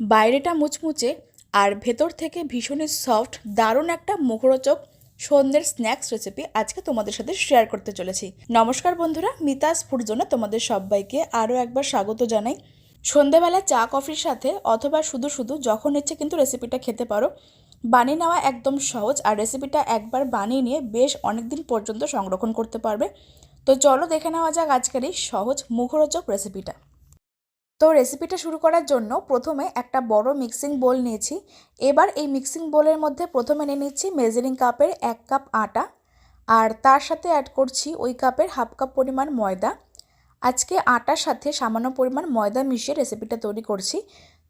বাইরেটা মুচমুচে আর ভেতর থেকে ভীষণই সফট দারুণ একটা মুখরোচক সন্ধ্যের স্ন্যাক্স রেসিপি আজকে তোমাদের সাথে শেয়ার করতে চলেছি। নমস্কার বন্ধুরা, মিতাস ফুড জোনে তোমাদের সবাইকে আরও একবার স্বাগত জানাই। সন্ধেবেলা চা, কফির সাথে অথবা শুধু শুধু যখন ইচ্ছে কিন্তু রেসিপিটা খেতে পারো। বানিয়ে নেওয়া একদম সহজ আর রেসিপিটা একবার বানিয়ে নিয়ে বেশ অনেক দিন পর্যন্ত সংরক্ষণ করতে পারবে। তো চলো দেখে নেওয়া যাক আজকের এই সহজ, মুখরোচক রেসিপিটা তো রেসিপিটা শুরু করার জন্য প্রথমে একটা বড় মিক্সিং বোল নিয়েছি। এবার এই মিক্সিং বোলের মধ্যে প্রথমে নিয়ে নিচ্ছি মেজারিং কাপের এক কাপ আটা। আর তার সাথে অ্যাড করছি ওই কাপের হাফ কাপ পরিমাণ ময়দা। আজকে আটার সাথে সামান্য পরিমাণ ময়দা মিশিয়ে রেসিপিটা তৈরি করছি।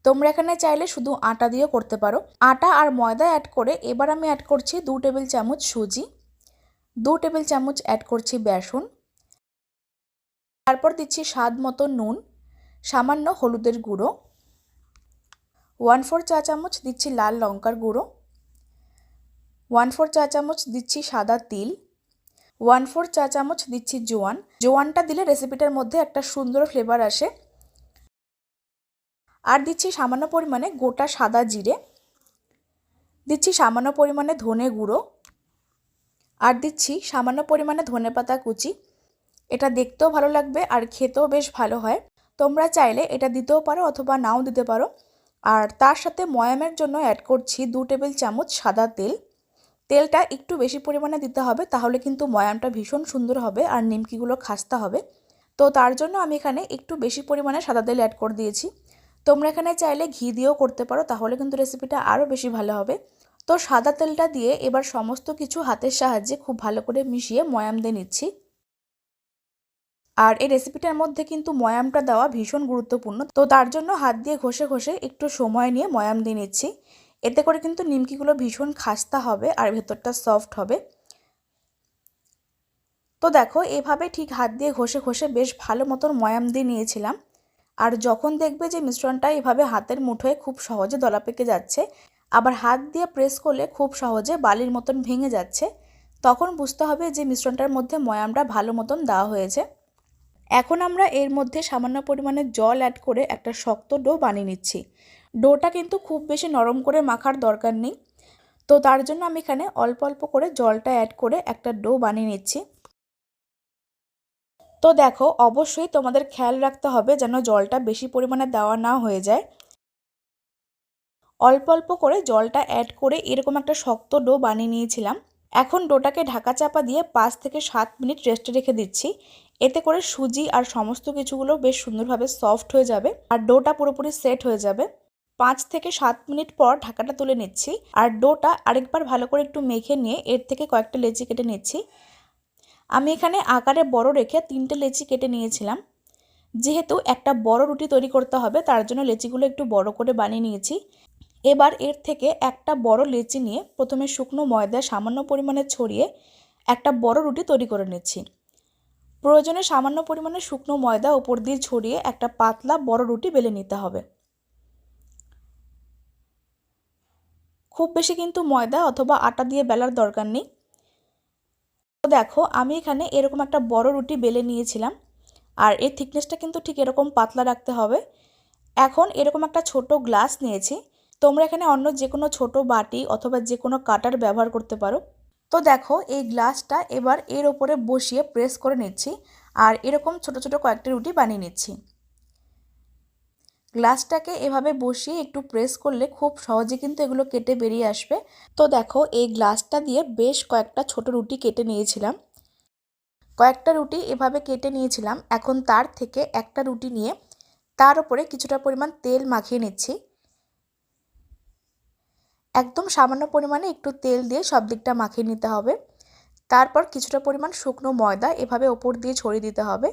তোমরা এখানে চাইলে শুধু আটা দিয়েও করতে পারো। আটা আর ময়দা অ্যাড করে এবার আমি অ্যাড করছি দু টেবিল চামচ সুজি। দু টেবিল চামচ অ্যাড করছি বেসন। তারপর দিচ্ছি স্বাদ মতো নুন। সামান্য হলুদের গুঁড়ো। ওয়ান ফোর চা চামচ দিচ্ছি লাল লঙ্কার গুঁড়ো। ওয়ান ফোর চা চামচ দিচ্ছি সাদা তিল। ওয়ান ফোর চা চামচ দিচ্ছি জোয়ান। জোয়ানটা দিলে রেসিপিটার মধ্যে একটা সুন্দর ফ্লেভার আসে। আর দিচ্ছি সামান্য পরিমাণে গোটা সাদা জিরে। দিচ্ছি সামান্য পরিমাণে ধনে গুঁড়ো। আর দিচ্ছি সামান্য পরিমাণে ধনে পাতা কুচি। এটা দেখতেও ভালো লাগবে আর খেতেও বেশ ভালো হয়। তোমরা চাইলে এটা দিতেও পারো অথবা নাও দিতে পারো। আর তার সাথে ময়ামের জন্য অ্যাড করছি দু টেবিল চামচ সাদা তেল। তেলটা একটু বেশি পরিমাণে দিতে হবে, তাহলে কিন্তু ময়ামটা ভীষণ সুন্দর হবে আর নিমকিগুলো খাস্তা হবে। তো তার জন্য আমি এখানে একটু বেশি পরিমাণে সাদা তেল অ্যাড করে দিয়েছি। তোমরা এখানে চাইলে ঘি দিয়েও করতে পারো, তাহলে কিন্তু রেসিপিটা আরও বেশি ভালো হবে। তো সাদা তেলটা দিয়ে এবার সমস্ত কিছু হাতের সাহায্যে খুব ভালো করে মিশিয়ে ময়াম দিয়ে নিচ্ছি। আর এই রেসিপিটার মধ্যে কিন্তু ময়ামটা দেওয়া ভীষণ গুরুত্বপূর্ণ। তো তার জন্য হাত দিয়ে ঘষে ঘষে একটু সময় নিয়ে ময়াম দিয়ে নিচ্ছি। এতে করে কিন্তু নিমকিগুলো ভীষণ খাস্তা হবে আর ভেতরটা সফট হবে। তো দেখো, এভাবে ঠিক হাত দিয়ে ঘষে ঘষে বেশ ভালো মতন ময়াম দিয়ে নিয়েছিলাম। আর যখন দেখবে যে মিশ্রণটা এভাবে হাতের মুঠোয় খুব সহজে দলা পেকে যাচ্ছে, আবার হাত দিয়ে প্রেস করলে খুব সহজে বালির মতন ভেঙে যাচ্ছে, তখন বুঝতে হবে যে মিশ্রণটার মধ্যে ময়ামটা ভালো মতন দেওয়া হয়েছে। এখন আমরা এর মধ্যে সামান্য পরিমাণে জল অ্যাড করে একটা শক্ত ডো বানিয়ে নিচ্ছি। ডোটা কিন্তু খুব বেশি নরম করে মাখার দরকার নেই। তো তার জন্য আমি এখানে অল্প অল্প করে জলটা অ্যাড করে একটা ডো বানিয়ে নিচ্ছি। তো দেখো, অবশ্যই তোমাদের খেয়াল রাখতে হবে যেন জলটা বেশি পরিমাণে দেওয়া না হয়ে যায়। অল্প অল্প করে জলটা অ্যাড করে এরকম একটা শক্ত ডো বানিয়ে নিয়েছিলাম। এখন ডোটাকে ঢাকা চাপা দিয়ে পাঁচ থেকে সাত মিনিট রেস্টে রেখে দিচ্ছি। এতে করে সুজি আর সমস্ত কিছুগুলো বেশ সুন্দরভাবে সফট হয়ে যাবে আর ডোটা পুরোপুরি সেট হয়ে যাবে। পাঁচ থেকে সাত মিনিট পর ঢাকাটা তুলে নিচ্ছি আর ডোটা আরেকবার ভালো করে একটু মেখে নিয়ে এর থেকে কয়েকটা লেচি কেটে নিচ্ছি। আমি এখানে আকারে বড় রেখে তিনটে লেচি কেটে নিয়েছিলাম। যেহেতু একটা বড় রুটি তৈরি করতে হবে, তার জন্য লেচিগুলো একটু বড় করে বানিয়ে নিয়েছি। এবার এর থেকে একটা বড় লেচি নিয়ে প্রথমে শুকনো ময়দা সামান্য পরিমাণে ছড়িয়ে একটা বড় রুটি তৈরি করে নিচ্ছি। প্রয়োজনে সামান্য পরিমাণে শুকনো ময়দা ওপর দিয়ে ছড়িয়ে একটা পাতলা বড় রুটি বেলে নিতে হবে। খুব বেশি কিন্তু ময়দা অথবা আটা দিয়ে বেলার দরকার নেই। দেখো, আমি এখানে এরকম একটা বড় রুটি বেলে নিয়েছিলাম আর এর থিকনেসটা কিন্তু ঠিক এরকম পাতলা রাখতে হবে। এখন এরকম একটা ছোট গ্লাস নিয়েছি। তোমরা এখানে অন্য যে কোনো ছোটো বাটি অথবা যে কোনো কাটার ব্যবহার করতে পারো। তো দেখো, এই গ্লাসটা এবার এর ওপরে বসিয়ে প্রেস করে নিচ্ছি আর এরকম ছোট ছোট কয়েকটা রুটি বানিয়ে নিচ্ছি। গ্লাসটাকে এভাবে বসিয়ে একটু প্রেস করলে খুব সহজে কিন্তু এগুলো কেটে বেরিয়ে আসবে। তো দেখো, এই গ্লাসটা দিয়ে বেশ কয়েকটা ছোট রুটি কেটে নিয়েছিলাম। কয়েকটা রুটি এভাবে কেটে নিয়েছিলাম। এখন তার থেকে একটা রুটি নিয়ে তার উপরে কিছুটা পরিমাণ তেল মাখিয়ে নিচ্ছি। একদম সামান্য পরিমাণে একটু তেল দিয়ে সব দিকটা মাখিয়ে নিতে হবে। তারপর কিছুটা পরিমাণ শুকনো ময়দা এভাবে ওপর দিয়ে ছড়িয়ে দিতে হবে।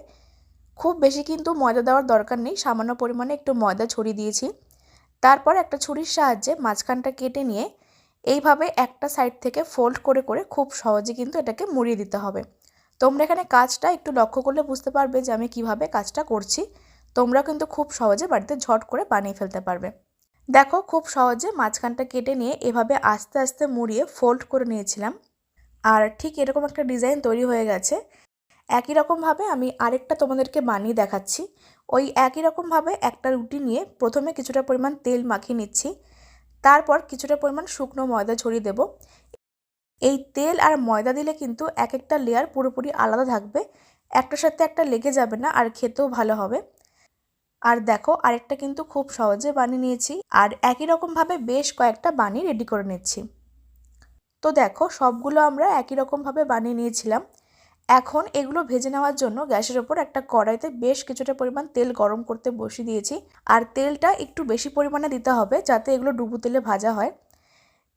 খুব বেশি কিন্তু ময়দা দেওয়ার দরকার নেই, সামান্য পরিমাণে একটু ময়দা ছড়িয়ে দিয়েছি। তারপর একটা ছুরির সাহায্যে মাঝখানটা কেটে নিয়ে এইভাবে একটা সাইড থেকে ফোল্ড করে করে খুব সহজে কিন্তু এটাকে মুড়িয়ে দিতে হবে। তোমরা এখানে কাজটা একটু লক্ষ্য করলে বুঝতে পারবে যে আমি কীভাবে কাজটা করছি। তোমরা কিন্তু খুব সহজে বাড়িতে ঝট করে বানিয়ে ফেলতে পারবে। দেখো, খুব সহজে মাঝখানটা কেটে নিয়ে এভাবে আস্তে আস্তে মুড়িয়ে ফোল্ড করে নিয়েছিলাম। আর ঠিক এরকম একটা ডিজাইন তৈরি হয়ে গেছে। একই রকমভাবে আমি আরেকটা তোমাদেরকে বানিয়ে দেখাচ্ছি। ওই একই রকমভাবে একটা রুটি নিয়ে প্রথমে কিছুটা পরিমাণ তেল মাখিয়ে নিচ্ছি। তারপর কিছুটা পরিমাণ শুকনো ময়দা ছড়িয়ে দেব। এই তেল আর ময়দা দিলে কিন্তু এক একটা লেয়ার পুরোপুরি আলাদা থাকবে। একটার সাথে একটা লেগে যাবে না আর খেতেও ভালো হবে। আর দেখো, আরেকটা কিন্তু খুব সহজে বানিয়ে নিয়েছি আর একই রকমভাবে বেশ কয়েকটা বানিয়ে রেডি করে নিচ্ছি। তো দেখো, সবগুলো আমরা একই রকমভাবে বানিয়ে নিয়েছিলাম। এখন এগুলো ভেজে নেওয়ার জন্য গ্যাসের ওপর একটা কড়াইতে বেশ কিছুটা পরিমাণ তেল গরম করতে বসিয়ে দিয়েছি আর তেলটা একটু বেশি পরিমাণে দিতে হবে যাতে এগুলো ডুবু তেলে ভাজা হয়।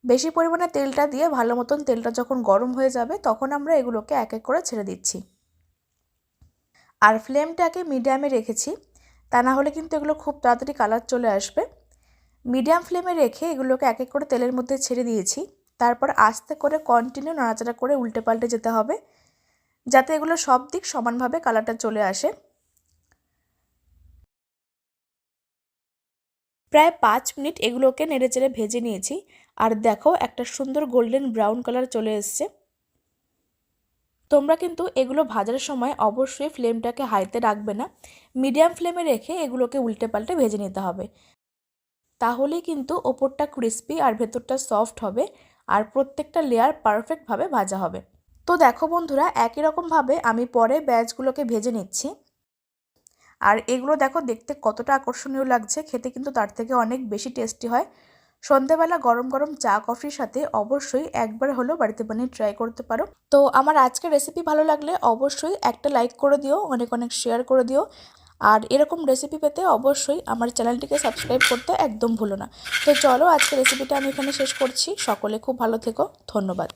বেশি পরিমাণে তেলটা দিয়ে ভালো মতন তেলটা যখন গরম হয়ে যাবে তখন আমরা এগুলোকে এক এক করে ছেড়ে দিচ্ছি। আর ফ্লেমটাকে মিডিয়ামে রেখেছি। তা না হলে কিন্তু এগুলো খুব তাড়াতাড়ি কালার চলে আসবে। মিডিয়াম ফ্লেমে রেখে এগুলোকে এক এক করে তেলের মধ্যে ছেড়ে দিয়েছি। তারপর আস্তে করে কন্টিনিউ নাড়াচাড়া করে উল্টে পাল্টে যেতে হবে, যাতে এগুলো সব দিক সমানভাবে কালারটা চলে আসে। প্রায় পাঁচ মিনিট এগুলোকে নেড়েচেড়ে ভেজে নিয়েছি। আর দেখো একটা সুন্দর গোল্ডেন ব্রাউন কালার চলে এসছে। তোমরা কিন্তু এগুলো ভাজার সময় অবশ্যই ফ্লেমটাকে হাইতে রাখবে না। মিডিয়াম ফ্লেমে রেখে এগুলোকে উল্টে পাল্টে ভেজে নিতে হবে। তাহলেই কিন্তু ওপরটা ক্রিস্পি আর ভেতরটা সফট হবে আর প্রত্যেকটা লেয়ার পারফেক্টভাবে ভাজা হবে। তো দেখো বন্ধুরা, একই রকমভাবে আমি পরে ব্যাচগুলোকে ভেজে নিচ্ছি। আর এগুলো দেখো দেখতে কতটা আকর্ষণীয় লাগছে, খেতে কিন্তু তার থেকে অনেক বেশি টেস্টি হয়। সন্ধেবেলা গরম গরম চা, কফির সাথে অবশ্যই একবার হলেও বাড়িতে বানিয়ে ট্রাই করতে পারো। তো আমার আজকের রেসিপি ভালো লাগলে অবশ্যই একটা লাইক করে দিও, অনেক অনেক শেয়ার করে দিও। আর এরকম রেসিপি পেতে অবশ্যই আমার চ্যানেলটিকে সাবস্ক্রাইব করতে একদম ভুলো না। তো চলো আজকে রেসিপিটা আমি এখানে শেষ করছি। সকলে খুব ভালো থেকো। ধন্যবাদ।